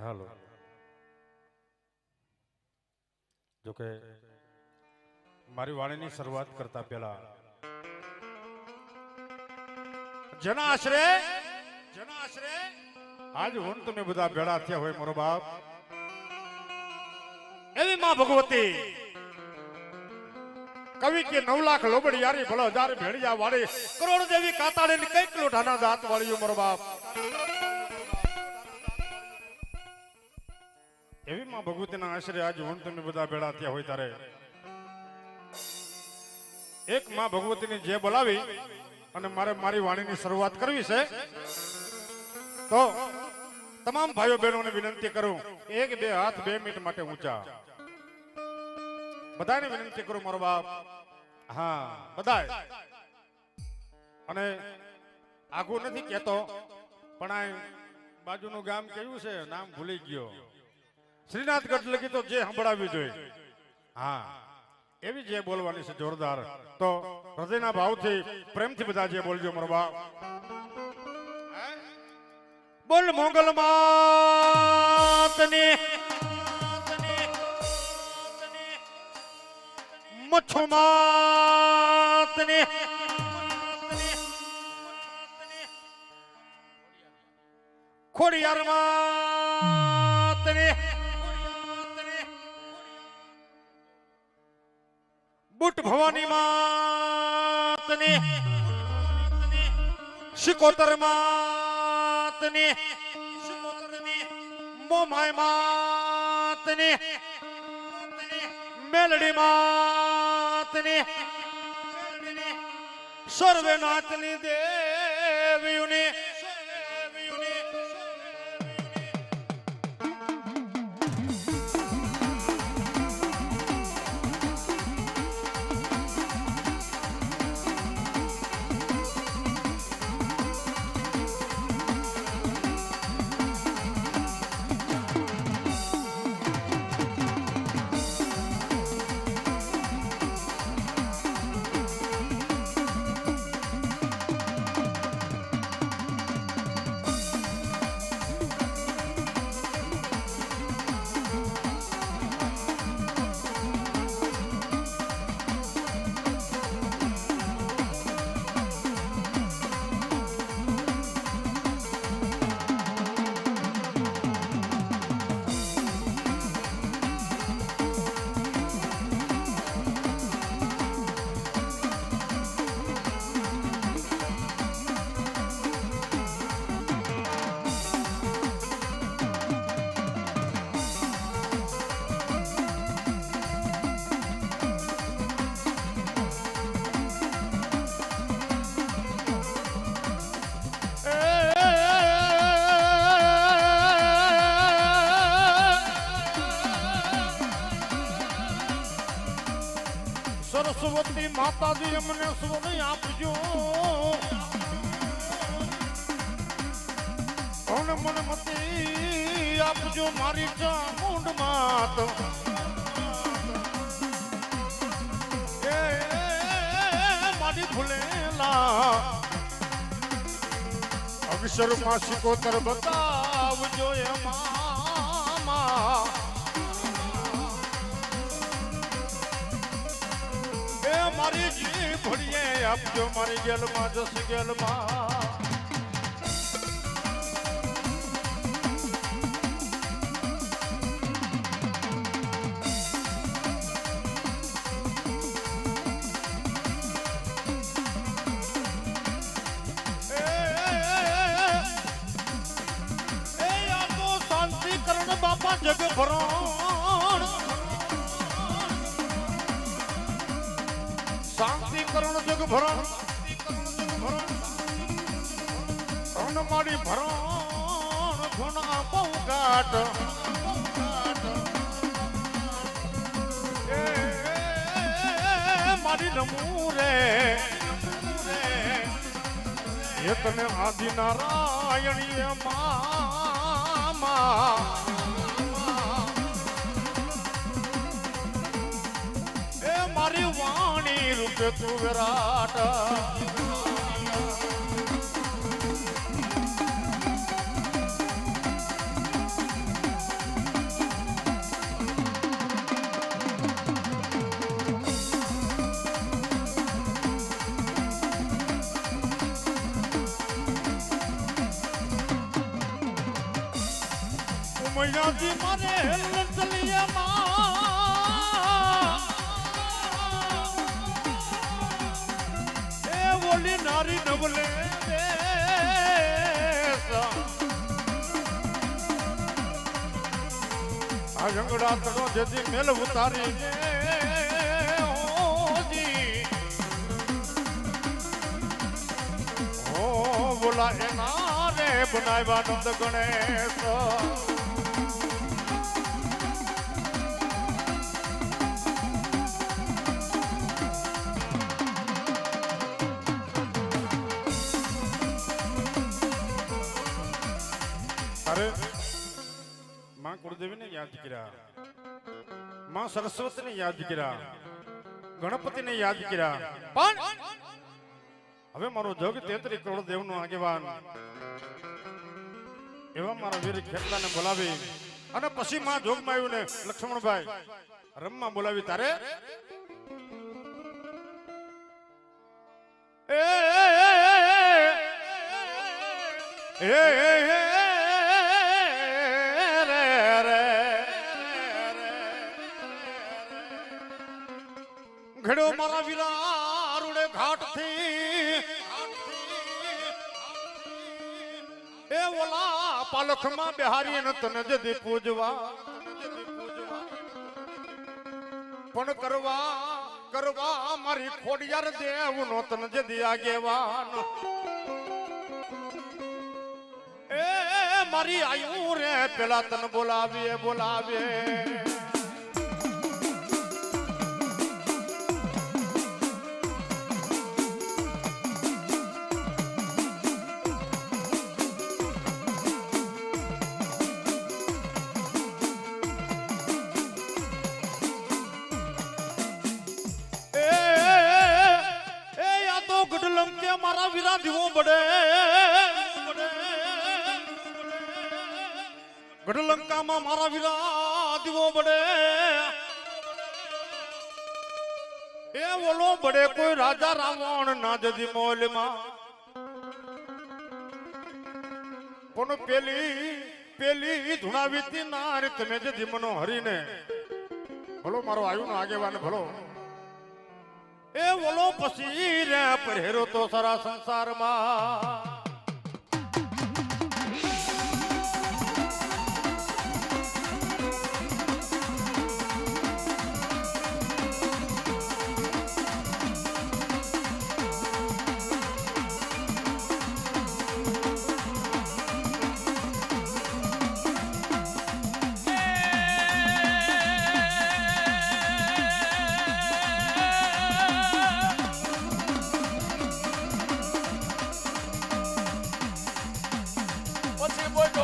હાલો. જોકે મારી વાણીની શરૂઆત કરતા પહેલા જેના આશરે આજ હું તમે બધા ભેળા થયા હોય મારો બાપ. એવી માં ભગવતી કવિ કે નવ લાખ લોબડી યારી ભલો હજાર ભેડિયા વાળી કરોડ દેવી કાતાળી કંઈક લોઢાના દાંત વાળ્યું મારો બાપ. એવી માં ભગવતીના આશરે આજ હું તમે બધા ભેળા થયા હોય ત્યારે. એક માં ભગવતીની જે બોલાવી અને મારે મારી વાણીની શરૂઆત કરવી છે, તો તમામ ભાઈઓ બહેનોને વિનંતી કરું, એક, બે હાથ, બે મિનિટ માટે ઊંચા. બધાને વિનંતી કરું, મારો બાપ. હા, બધાય. અને આગું નથી કહેતો, પણ આ બાજુનું ગામ કેવું છે? નામ ભૂલી ગયો. શ્રીનાથગઢ લગી તો જે સંભળાવી જોઈએ. હા, એવી જે બોલવાની છે જોરદાર. તો હૃદયના ભાવથી, પ્રેમથી બધા જે બોલજો, મારો બાપ. બોલ મોગલ માતને. મચ્છુ માતની. ખોડિયાર માતની. શિકોતર માતની મોમાય માતની મેલડી માતની સર્વે નાથની દેવીઓની માતાજી અમને સ્વને આપજો કોણ મને મતી આપજો મારી ચામુંડ માત મારી ભૂલેલા અક્ષરમાં શિકોતર બતાવજો એ એ મારી જી ભળીએ આપજો મારી ગેલમાં જસ ગેલમાં બાપા જગ ભરણ. અન મારી ભરણ ઘણા બહુ ઘાટ મારી નમું રે એ તને આદિ નારાયણી મામા. એ મારી વાણી રૂપે તું વિરાટ. મૈયાજી મારે લંચલિયામાં એ ઓલી નારી નવલે. આ જંગડા તનો જેથી મેલ ઉતારી બોલા એના રે બનાવ્યા નંદ ગણેશ. અરે માં કુળદેવીને યાદ કર્યા માં સરસ્વતીને યાદ કર્યા ગણપતિને યાદ કર્યા પણ હવે મારો જગ તેત્રી કરોડ દેવનો આગેવાન એવા મારા વીર ખેતલાને બોલાવી અને પછી માં જોગમાં આવ્યું ને લક્ષ્મણભાઈ રમમાં બોલાવી તારે એ એ એ રે ઘડો મારા વીરા રૂડે ઘાટથી એ ઓલા પાલખમાં બિહારી તને જદી પૂજવા, પણ કરવા કરવા મારી ખોડિયાર દેવ નો તને જદી આગેવાન. એ મારી આયુ રે, પેલા તને બોલાવીએ બોલાવીએ. ગઢલંકામાં મારા વીરા દીવો બડે એ ઓલો બડે કોઈ રાજા રાવણ ના જજી મોલમાં. પણ પેલી પેલી ધુણાવીતી નારી તમે જે ધીમનો હરીને ભલો મારો આયુ નો આગેવાન, ભલો. એ ઓલો પછી રે પહેરો તો સારા સંસારમાં. પછી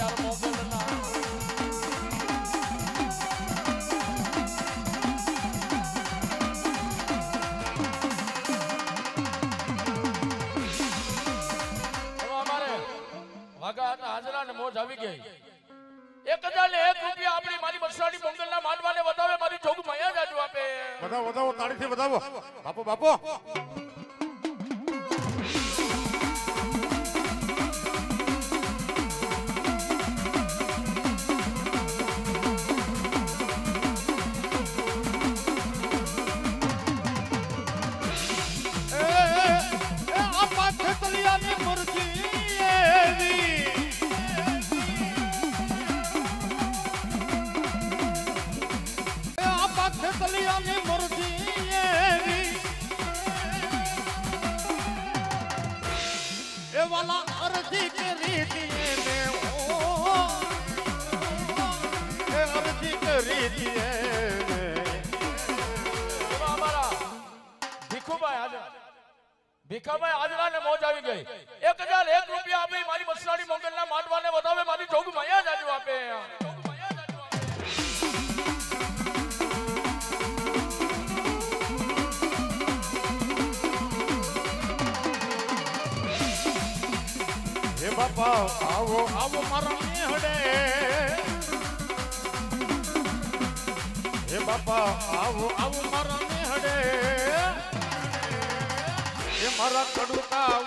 આજરાની ખોડિયાર મોગલના હવે અમારે વાઘા હાજરા ને મોજ આવી ગઈ. એક હજાર ને એક રૂપિયા આપણી મારી બસરાની પોંગલના માનવાને વધાવે મારી જોગ મયા જાજુ આપે. વધાવો વધાવો. બાપો બાપો. ભીખુભાઈ હાજરા ભીખાભાઈ હાજરા ને મોજ આવી ગઈ. એક હજાર એક રૂપિયા આપી મારી મસલાડી મોગલના માંડવાને વધાવે મારી જોગ માયા જાજુ આપે. હે બાપા, આવો આવો મારા મેહડે. હે બાપા, આવો આવો મારા મારા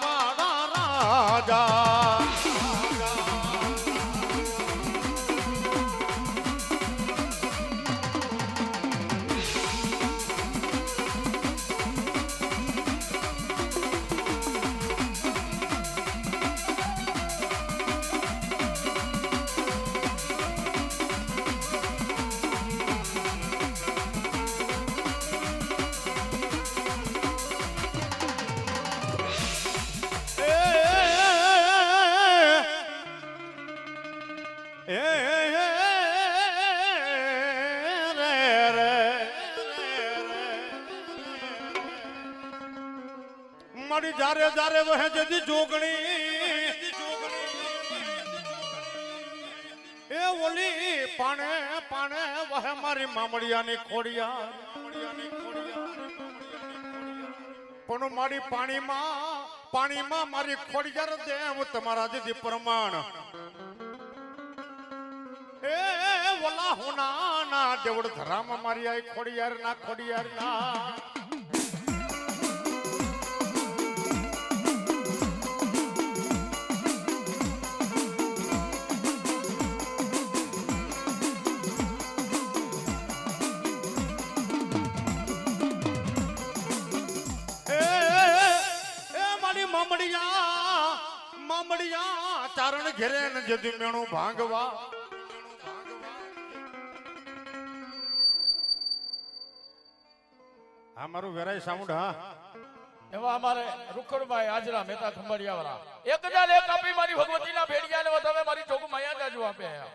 વાળા રાજા. જારે વહે જદી જોગણી. એ ઓલી પાણે પાણે વહે મારી મામડિયાની ખોડિયા પણ મારી પાણીમાં પાણીમાં મારી ખોડિયાર દેવ તમારા દીદી પ્રમાણ. એ ઓલા હોના ના દેવડ ધરામાં મારી આઈ ખોડિયાર ના ખોડિયાર ના જદી મેણું ભાંગવા. આ મારું વેરાય સાઉન્ડ હા. એવા અમારે રૂખડભાઈ હાજરા મહેતા ખંભાળિયા વાળા એક જ એક આપી મારી ભગવતીના ભેડિયાને તમે મારી ચોક માયા જાજુ આપે. એવા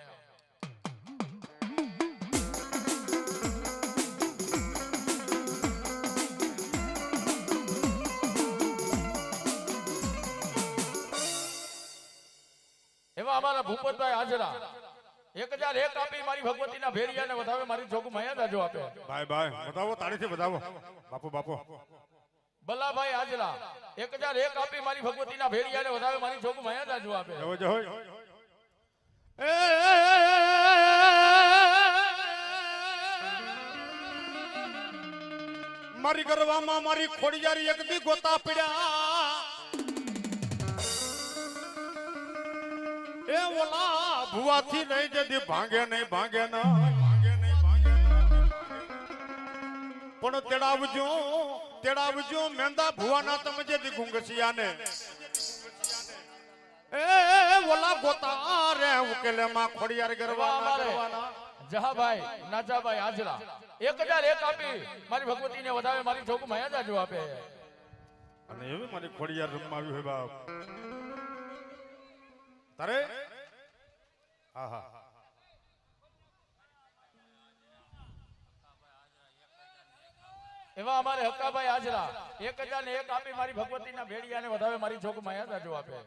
અમારા ભૂપતભાઈ હાજરા. એક હજાર એક આપી મારી ભગવતીના ભેડિયાને વધાવે મારી જોગ માયા દાજો આપે. ભાઈ બાય બતાવો તાળીથી બતાવો બાપુ બાપુ. બલ્લાભાઈ હાજરા એક હજાર એક આપી મારી ભગવતીના ભેડિયાને વધાવે મારી જોગ માયા જાજુ આપે. મારી ગરવામાં મારી ખોડિયારી એક બી ગોતા પડ્યા. એ ઓલા ભુવાથી નહીં જદી ભાંગે નહીં ભાંગે ના. પણ તેડાવજો તેડાવજો મેંદા ભુવાના તમે જે ને એ ઓલા ગોતા રે ઉકેલે માં ખોડિયાર ગરવાના અમારે ગરવાના. જહાભાઈ નાજાભાઈ જા એક હજાર એક આપી. મારી ભગવતીને વધાવે મારી જોગ માયા જાજુ આપે. અને એવી મારી ખોડિયાર રમવાવી હે બાપ. તારે? હા હા એવા અમારે હક્કાભાઈ હાજરા. એક હજાર ને એક આપી મારી ભગવતીના ભેડિયાને વધારે મારી જોગ જાજુ આપે.